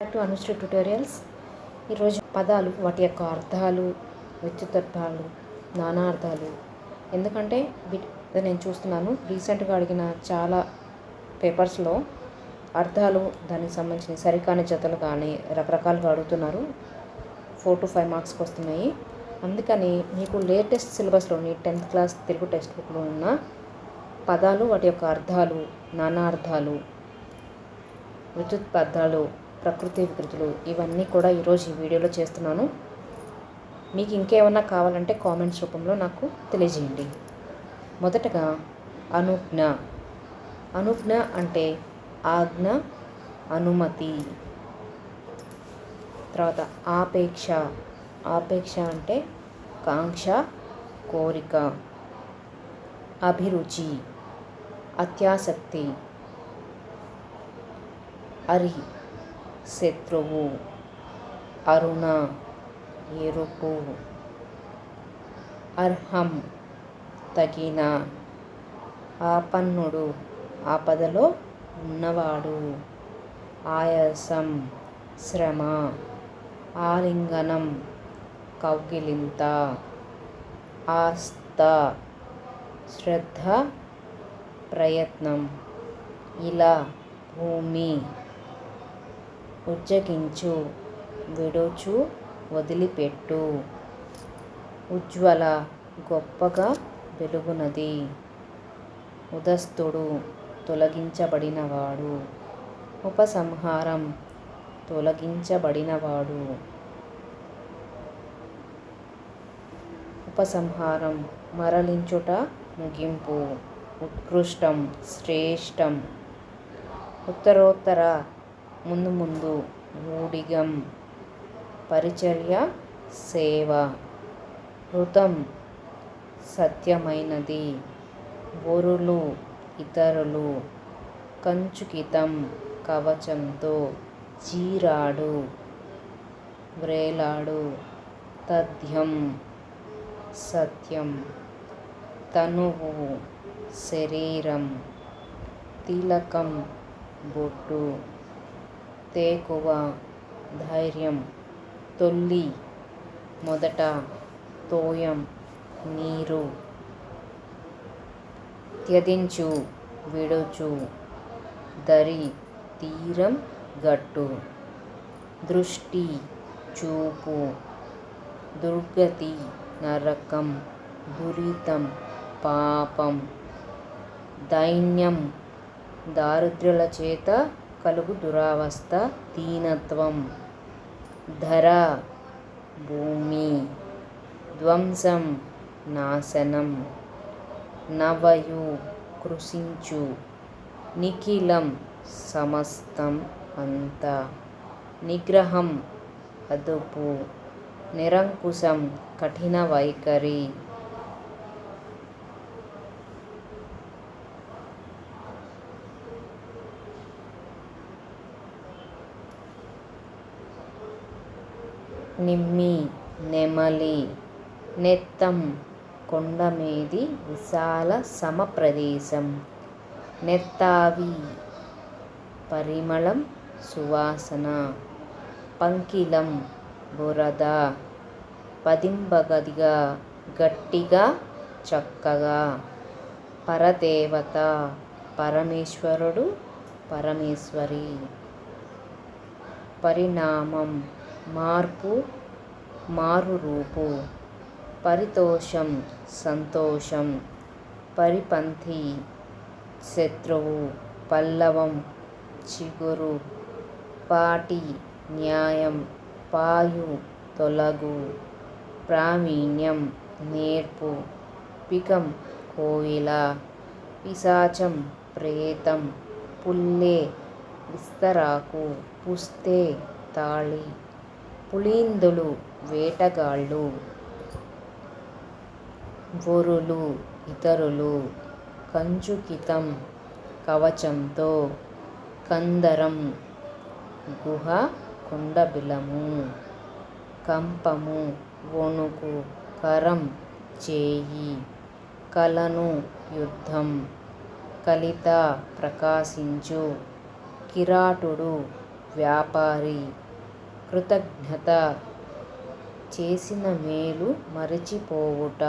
To Anusri tutorials. ఈరోజు పదాలు వాటి యొక్క అర్థాలు వ్యక్తిత్వాలు నానార్థాలు ఎందుకంటే వీటి నేను చూస్తున్నాను. రీసెంట్గా అడిగిన చాలా పేపర్స్లో అర్థాలు దానికి సంబంధించిన సరికాని జతలు కానీ రకరకాలుగా అడుగుతున్నారు. ఫోర్ టు ఫైవ్ మార్క్స్కి వస్తున్నాయి. అందుకని మీకు లేటెస్ట్ సిలబస్లోని టెన్త్ క్లాస్ తెలుగు టెక్స్ట్ బుక్లో ఉన్న పదాలు వాటి యొక్క అర్థాలు నానార్థాలు విద్యుత్పదాలు ప్రకృతి వికృతులు ఇవన్నీ కూడా ఈరోజు ఈ వీడియోలో చేస్తున్నాను. మీకు ఇంకేమన్నా కావాలంటే కామెంట్స్ రూపంలో నాకు తెలియజేయండి. మొదటగా అనుజ్ఞ. అనుజ్ఞ అంటే ఆజ్ఞ అనుమతి. తర్వాత ఆపేక్ష. ఆపేక్ష అంటే కాంక్ష కోరిక. అభిరుచి. అత్యాసక్తి. అరి శత్రువు అరుణ ఎరుపు అర్హం తగిన ఆపన్నుడు ఆపదలో ఉన్నవాడు. ఆయాసం శ్రమ ఆలింగనం కౌగిలింత ఆస్త శ్రద్ధ ప్రయత్నం ఇలా భూమి. ఉజ్జగించు విడుచు వదిలిపెట్టు. ఉజ్వల గొప్పగా వెలుగునది. ఉదస్తుడు తొలగించబడినవాడు. ఉపసంహారం తొలగించబడినవాడు. ఉపసంహారం మరలించుట ముగింపు. ఉత్కృష్టం శ్రేష్టం. ఉత్తరోత్తర ముందు ముందు మూడిగం పరిచర్య సేవ హృతం సత్యమైనది. ఒరులు ఇతరులు కంచుకితం కవచంతో చీరాడు వ్రేలాడు తథ్యం సత్యం. తనువు శరీరం తిలకం బొట్టు తేకువ ధైర్యం తొల్లి మొదట తోయం నీరు. త్యదించు విడుచు దరి తీరం గట్టు. దృష్టి చూపు దుర్గతి నరకం దురితం పాపం. దైన్యం దారిద్ర్యుల చేత కలుగు దురావస్థ దీనత్వం. ధర భూమి ధ్వంసం నాశనం. నవయు కృషించు. నిఖిలం సమస్తం అంత. నిగ్రహం అదుపు. నిరంకుశం కఠిన వైఖరి. నిమ్మి నెమలి నెత్తం కొండమీది విశాల సమప్రదేశం. నెత్తావి పరిమళం సువాసన. పంకిలం బురద. పదింబగదిగా గట్టిగా చక్కగా. పరదేవత పరమేశ్వరుడు పరమేశ్వరి. పరిణామం మార్పు మారు రూపు పరితోషం సంతోషం. పరిపంథి శత్రువు పల్లవం చిగురు. పాటి న్యాయం. పాయు తొలగు. ప్రావీణ్యం నేర్పు. పికం కోయిల. పిశాచం ప్రేతం. పుల్లే విస్తరాకు. పుస్తే తాళి. పులీందులు వేటగాళ్ళు వరులు ఇతరులు కంచుకితం కవచంతో కందరం గుహ కుండబిలము కంపము వణుకు కరం చేయి కలను యుద్ధం కలిత ప్రకాశించు కిరాటుడు వ్యాపారి కృతజ్ఞత చేసిన మేలు మరచిపోవుట.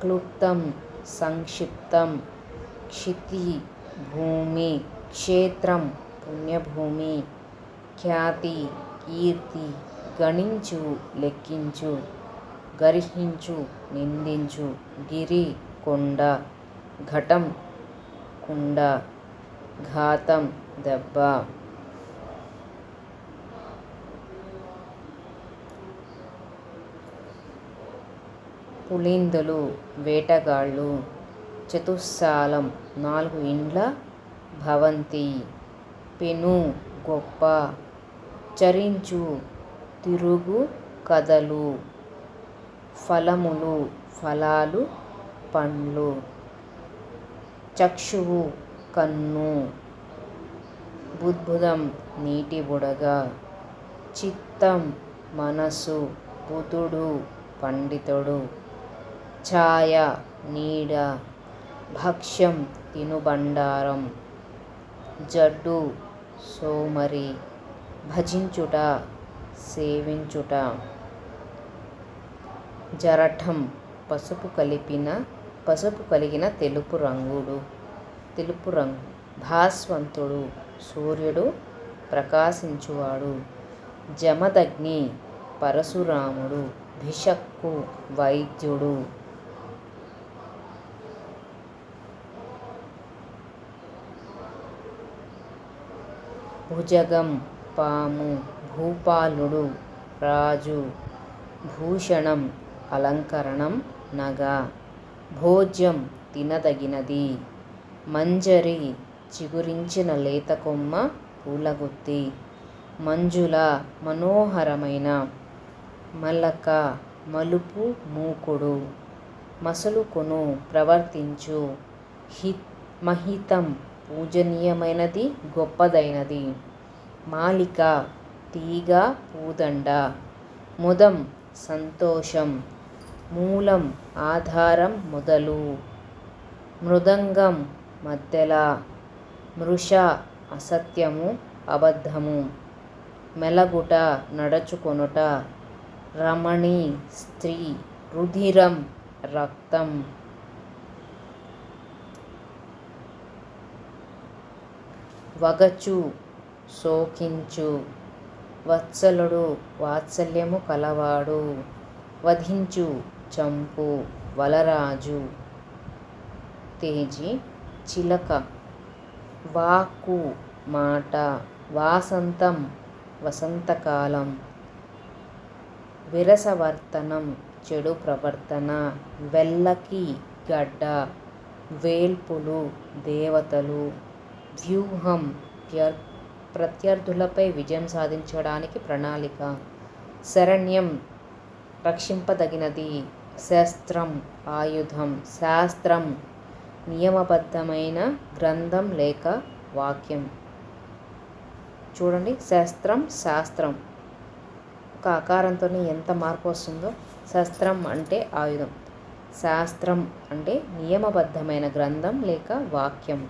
క్లుప్తం సంక్షిప్తం క్షితి భూమి క్షేత్రం పుణ్యభూమి ఖ్యాతి కీర్తి గణించు లెక్కించు గర్హించు నిందించు గిరి కొండ ఘటం కుండ ఘాతం దెబ్బ. పులిందులు వేటగాళ్ళు చతుస్సాలం నాలుగు ఇండ్ల భవంతి పెను గొప్ప చరించు తిరుగు కథలు ఫలములు ఫలాలు పండ్లు చక్షువు కన్ను బుద్భుదం నీటి బుడగ చిత్తం మనసు బుధుడు పండితుడు. ఛాయ నీడ భక్ష్యం తినుబండారం జడ్డు సోమరి భజించుట సేవించుట. జరఠం పసుపు కలిపిన పసుపు కలిగిన తెలుపు రంగుడు తెలుపు రంగు భాస్వంతుడు సూర్యుడు ప్రకాశించువాడు. జమదగ్ని పరశురాముడు భిషక్కు వైద్యుడు. భుజగం పాము భూపాలుడు రాజు భూషణం అలంకరణం నగ భోజ్యం తినదగినది మంజరి చిగురించిన లేత కొమ్మ పూలగుత్తి మంజుల మనోహరమైన మలక మలుపు మూకుడు మసలుకును ప్రవర్తించు హిత్ మహితం పూజనీయమైనది గొప్పదైనది. మాలిక తీగ పూదండ. ముదం సంతోషం. మూలం ఆధారం మొదలు. మృదంగం మధ్యల మృష అసత్యము అబద్ధము. మెలగుట నడుచుకొనుట. రమణి స్త్రీ. రుధిరం రక్తం. వగచు శోకించు వత్సలుడు వాత్సల్యము కలవాడు వధించు చంపు వలరాజు. తేజి చిలక వాక్కు మాట వాసంతం వసంతకాలం విరసవర్తనం చెడు ప్రవర్తన వెల్లకి గడ్డ వేల్పులు దేవతలు. వ్యూహం ప్రత్యర్థులపై విజయం సాధించడానికి ప్రణాళిక. శరణ్యం రక్షింపదగినది. శాస్త్రం ఆయుధం. శాస్త్రం నియమబద్ధమైన గ్రంథం లేక వాక్యం. చూడండి శాస్త్రం శాస్త్రం. ఒక ఆకారంతో ఎంత మార్పు వస్తుందో. శస్త్రం అంటే ఆయుధం. శాస్త్రం అంటే నియమబద్ధమైన గ్రంథం లేక వాక్యం.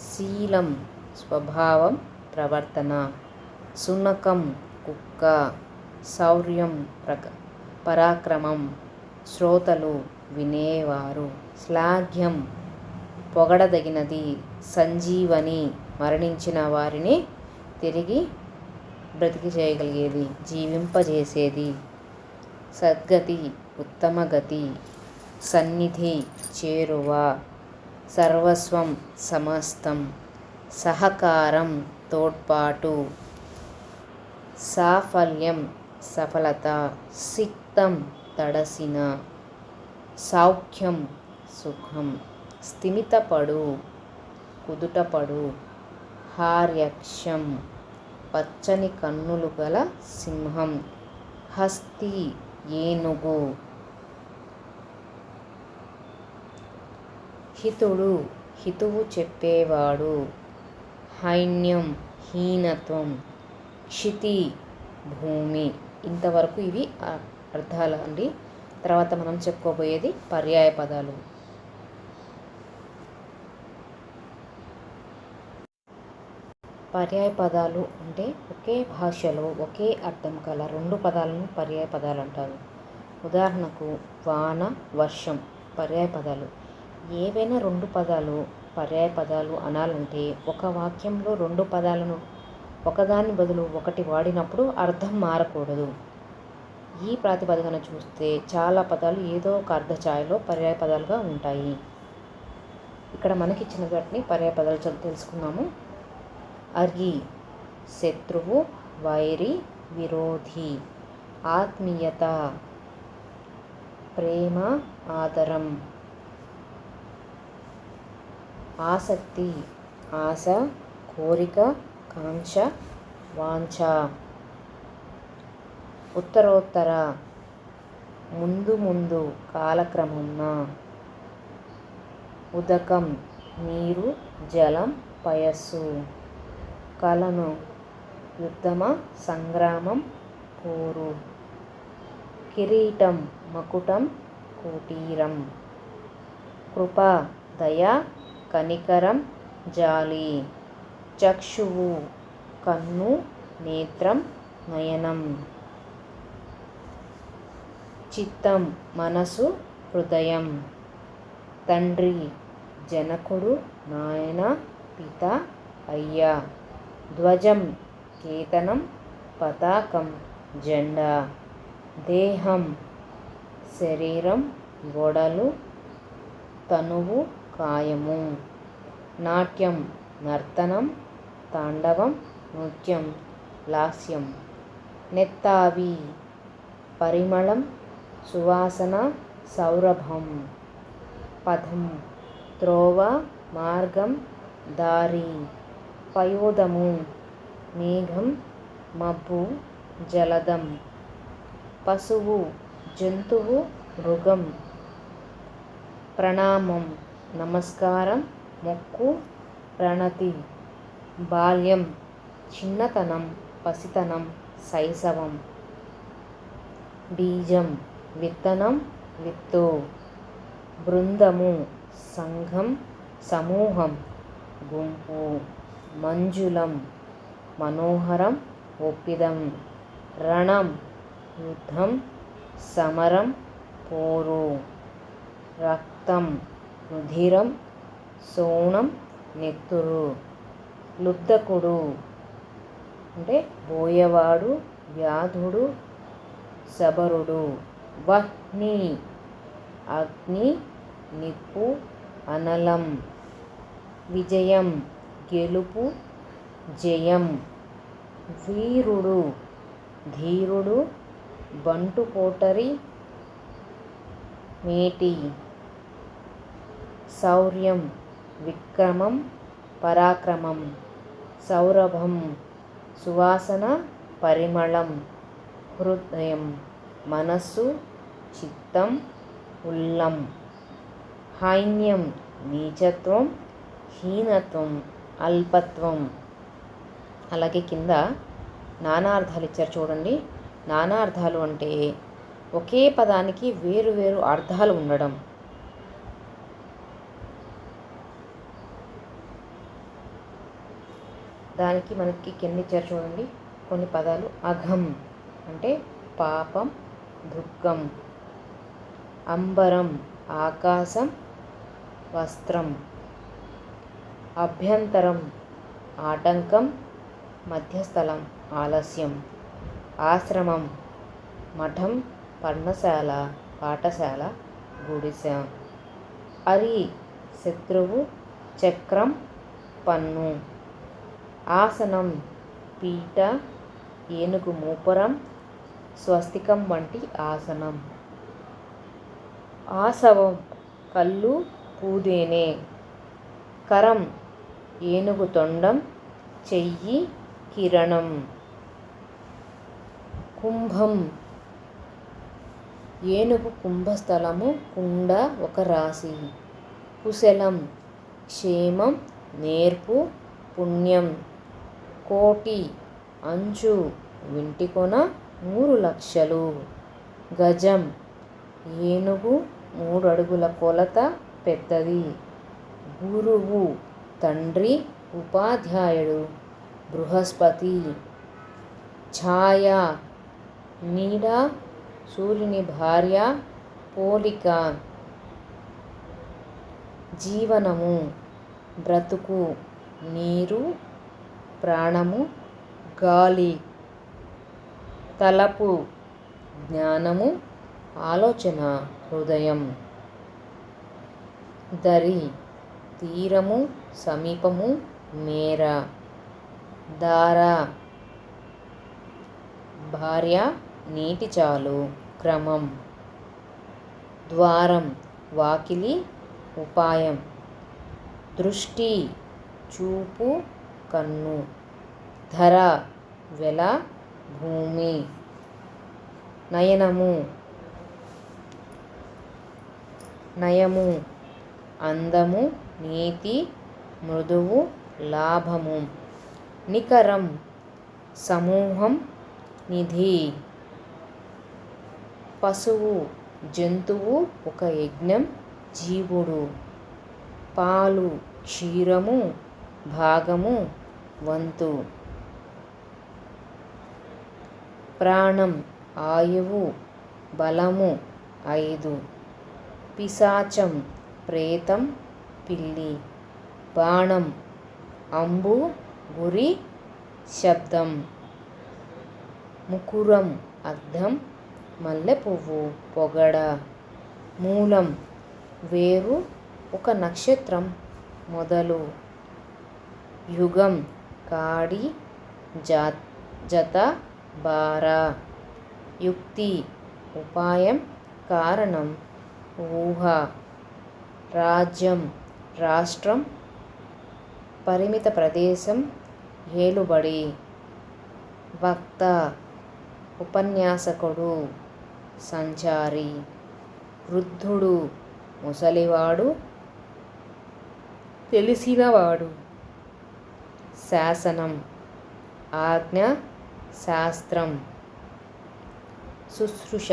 శీలం స్వభావం ప్రవర్తన. సునకం కుక్క శౌర్యం ప్రక పరాక్రమం శ్రోతలు వినేవారు. శ్లాఘ్యం పొగడదగినది సంజీవని మరణించిన వారిని తిరిగి బ్రతికి చేయగలిగేది జీవింపజేసేది. సద్గతి ఉత్తమ గతి సన్నిధి చేరువ సర్వస్వం సమస్తం సహకారం తోడ్పాటు. సాఫల్యం సఫలత సిక్తం తడసిన సౌఖ్యం సుఖం స్థిమితపడు కుదుటపడు. హార్యక్షం పచ్చని కన్నులు గల సింహం హస్తి ఏనుగు హితుడు హితువు చెప్పేవాడు. హైన్యం హీనత్వం క్షితి భూమి. ఇంతవరకు ఇవి అర్థాలు అండి. తర్వాత మనం చెప్పుకోబోయేది పర్యాయ పదాలు. పర్యాయ పదాలు అంటే ఒకే భాషలో ఒకే అర్థం కల రెండు పదాలను పర్యాయ పదాలు అంటారు. ఉదాహరణకు వాన వర్షం పర్యాయ పదాలు. ఏవైనా రెండు పదాలు పర్యాయ పదాలు అనాలంటే ఒక వాక్యంలో రెండు పదాలను ఒకదాని బదులు ఒకటి వాడినప్పుడు అర్థం మారకూడదు. ఈ ప్రాతిపదికన చూస్తే చాలా పదాలు ఏదో ఒక అర్ధఛాయలో పర్యాయ పదాలుగా ఉంటాయి. ఇక్కడ మనకిచ్చిన వాటిని పర్యాయ పదాలు చదువు తెలుసుకున్నాము అర్గి శత్రువు వైరి విరోధి ఆత్మీయత ప్రేమ ఆదరం. ఆసక్తి ఆశ కోరిక కాంక్ష వాంఛ. ఉత్తరోత్తర ముందు ముందు కాలక్రమమున. ఉదకం నీరు జలం పయస్సు. కలను యుద్ధమ సంగ్రామం పోరు. కిరీటం మకుటం కుటీరం. కృప దయ కనికరం జాలి. చక్షువు కన్ను నేత్రం నయనం. చిత్తం మనసు హృదయం. తండ్రి జనకుడు నాయన పిత అయ్యా. ధ్వజం కేతనం పతాకం జెండా. దేహం శరీరం గొడలు తనువు కాయము నాట్యం నర్తనం తాండవం నృత్యం లాస్యం. నెత్తావి పరిమళం సువాసన సౌరభం. పదం త్రోవ మార్గం దారి. పయోదము మేఘం మబ్బు జలదం. పశువు జంతువు మృగం. ప్రణామం నమస్కారం. మొక్కు ప్రణతి బాల్యం చిన్నతనం పసితనం శైశవం బీజం విత్తనం విత్తు బృందము సంఘం సమూహం గుంపు మంజులం మనోహరం ఒప్పిదం రణం యుద్ధం సమరం పోరు రక్తం రుధిరం సోణం నెత్తురు. లుబ్ధకుడు అంటే బోయవాడు వ్యాధుడు శబరుడు. వహ్ని అగ్ని నిప్పు అనలం. విజయం గెలుపు జయం. వీరుడు ధీరుడు బంటుపోటరి మేటి. శౌర్యం విక్రమం పరాక్రమం సౌరభం సువాసన పరిమళం హృదయం మనస్సు చిత్తం ఉల్లం హైన్యం నీచత్వం హీనత్వం అల్పత్వం. అలాగే కింద నానార్థాలు ఇచ్చారు చూడండి. నానార్థాలు అంటే ఒకే పదానికి వేరు వేరు అర్థాలు ఉండడం. దానికి మనకి కింద ఇచ్చారు చూడండి కొన్ని పదాలు. అఘం అంటే పాపం దుఃఖం అంబరం ఆకాశం వస్త్రం. అభ్యంతరం ఆటంకం మధ్యస్థలం ఆలస్యం. ఆశ్రమం మఠం పర్ణశాల పాఠశాల గుడిస. అరి శత్రువు చక్రం పన్ను. ఆసనం పీట ఏనుగు మూపురం స్వస్తికం వంటి ఆసనం. ఆసవం కళ్ళు పూదేనే కరం ఏనుగు తొండం చెయ్యి కిరణం. కుంభం ఏనుగు కుంభస్థలము కుండ ఒక రాశి. కుశలం క్షేమం నేర్పు పుణ్యం. కోటి అంచు వింటికొన మూడు లక్షలు. గజం ఏనుగు మూడు అడుగుల కొలత పెద్దది. గురువు తండ్రి ఉపాధ్యాయుడు బృహస్పతి. ఛాయ నీడ సూర్యుని భార్య పోలిక. జీవనము బ్రతుకు నీరు ప్రాణము గాలి తలపు జ్ఞానము ఆలోచన హృదయం దరి తీరము సమీపము మేర దార భార్య నీటి చాలు క్రమం ద్వారం వాకిలి ఉపాయం దృష్టి చూపు కన్ను. ధర వెల భూమి. నయనము. నయము. అందము నీతి మృదువు లాభము. నికరం సమూహం నిధి. పశువు జంతువు ఒక యజ్ఞం జీవుడు. పాలు క్షీరము భాగము వంతు. ప్రాణం ఆయువు బలము ఐదు. పిశాచం ప్రేతం పిల్లి. బాణం అంబు గురి శబ్దం. ముకురం అర్థం మల్లె పువ్వు పొగడ. మూలం వేరు ఒక నక్షత్రం మొదలు. యుగం కాడి జా జత బార. యుక్తి ఉపాయం కారణం ఊహ. రాజ్యం రాష్ట్రం పరిమిత ప్రదేశం ఏలుబడి. వక్త ఉపన్యాసకుడు సంచారి. వృద్ధుడు ముసలివాడు తెలిసినవాడు. శాసనం. ఆజ్ఞ శాస్త్రం. శుశ్రూష.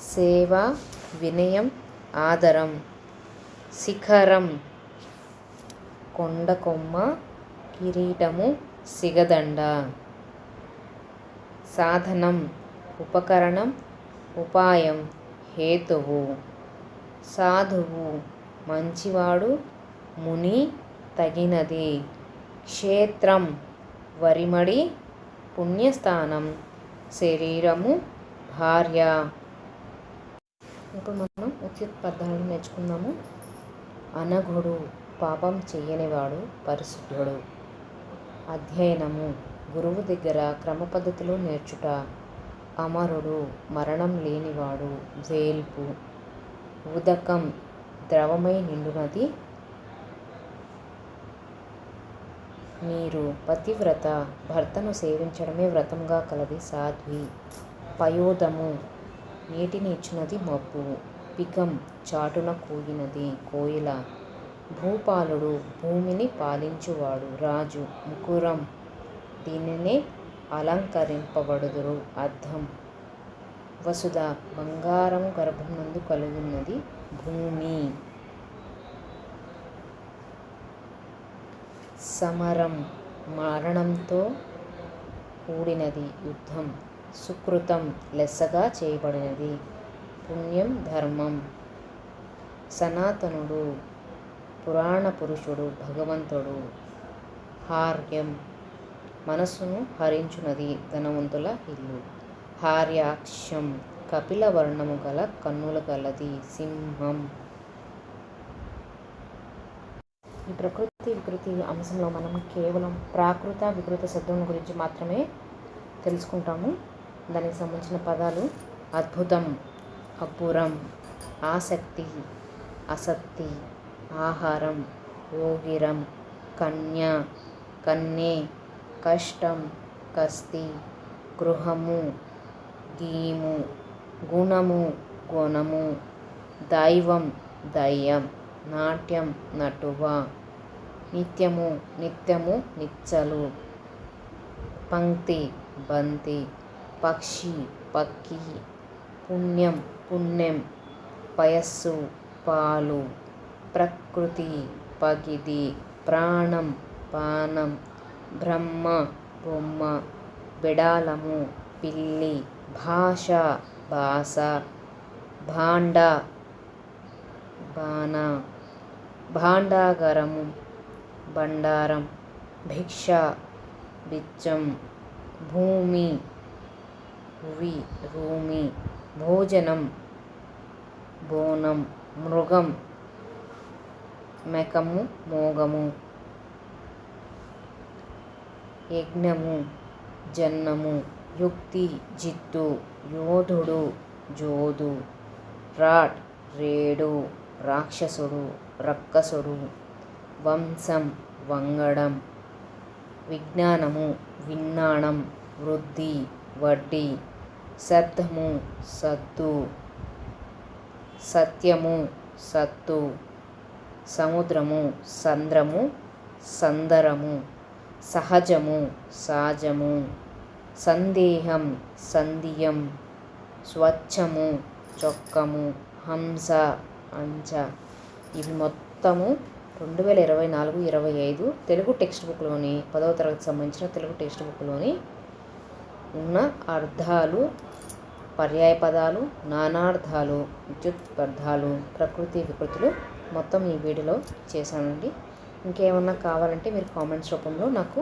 సేవ వినయం ఆదరం. శిఖరం. కొండ కొమ్మ కిరీటము సిగదండ. సాధనం ఉపకరణం ఉపాయం హేతువు. సాధువు మంచివాడు ముని తగినది. క్షేత్రం వరిమడి పుణ్యస్థానం శరీరము భార్య. ఇప్పుడు మనం ఉచిత పదాలను నేర్చుకుందాము. అనఘుడు పాపం చేయనివాడు పరిశుద్ధుడు. అధ్యయనము. గురువు దగ్గర క్రమ పద్ధతిలో నేర్చుట. అమరుడు మరణం లేనివాడు వేల్పు. ఉదకం ద్రవమై నిండునది. మీరు పతివ్రత భర్తను సేవించడమే వ్రతంగా కలది సాధ్వి. పయోదము నీటిని ఇచ్చినది మబ్బు పికం చాటున కూగినది కోయిల. భూపాలుడు భూమిని పాలించువాడు రాజు ముకురం దీనినే అలంకరింపబడుదురు అర్థం వసుధ బంగారం గర్భం నందు కలుగున్నది భూమి. సమరం మరణంతో కూడినది యుద్ధం సుకృతం లెస్సగా చేయబడినది. పుణ్యం ధర్మం. సనాతనుడు పురాణ పురుషుడు భగవంతుడు. హార్యం. మనస్సును హరించునది ధనవంతుల ఇల్లు. హార్యాక్షం. కపిల వర్ణము గల కన్నులు గలది సింహం. ఈ ప్రకృతి వికృతి అంశంలో మనం కేవలం ప్రాకృత వికృత శబ్దం గురించి మాత్రమే తెలుసుకుంటాము. దానికి సంబంధించిన పదాలు అద్భుతం అబ్బురం ఆసక్తి అసక్తి ఆహారం ఓగిరం కన్య కన్నే కష్టం కస్తి గృహము గీము గుణము గుణము దైవం దయ్యం నాట్యం నటువ నిత్యము నిత్యము నిచ్చలు. పంక్తి బంతి పక్షి పక్కి పుణ్యం పుణ్యం పయస్సు పాలు ప్రకృతి పగిది ప్రాణం పానం బ్రహ్మ బొమ్మ బిడాలము పిల్లి భాష భాష భాండ బాణ భాండాగరము బండారం భిక్ష బిచ్చం భూమి భువి భూమి భోజనం బోనం మృగం మెకము మోగము యజ్ఞము జన్నము యుక్తి జిత్తు యోధుడు జోదు రాట్ రేడు రాక్షసుడు రక్కసుడు వంశం వంగడం విజ్ఞానము విన్నాణం వృద్ధి వడ్డీ శబ్దము సద్దు సత్యము సత్తు సముద్రము సంద్రము సందరము సహజము సహజము సందేహం సంధియం స్వచ్ఛము చొక్కము హంస అంచ. ఇవి మొత్తము రెండు వేల ఇరవై నాలుగు ఇరవై ఐదు తెలుగు టెక్స్ట్ బుక్లోని పదవ తరగతి సంబంధించిన తెలుగు టెక్స్ట్ బుక్లోని ఉన్న అర్థాలు పర్యాయ పదాలు నానార్థాలు విద్యుత్ అర్థాలు ప్రకృతి వికృతులు మొత్తం ఈ వీడియోలో చేశానండి. ఇంకేమన్నా కావాలంటే మీరు కామెంట్స్ రూపంలో నాకు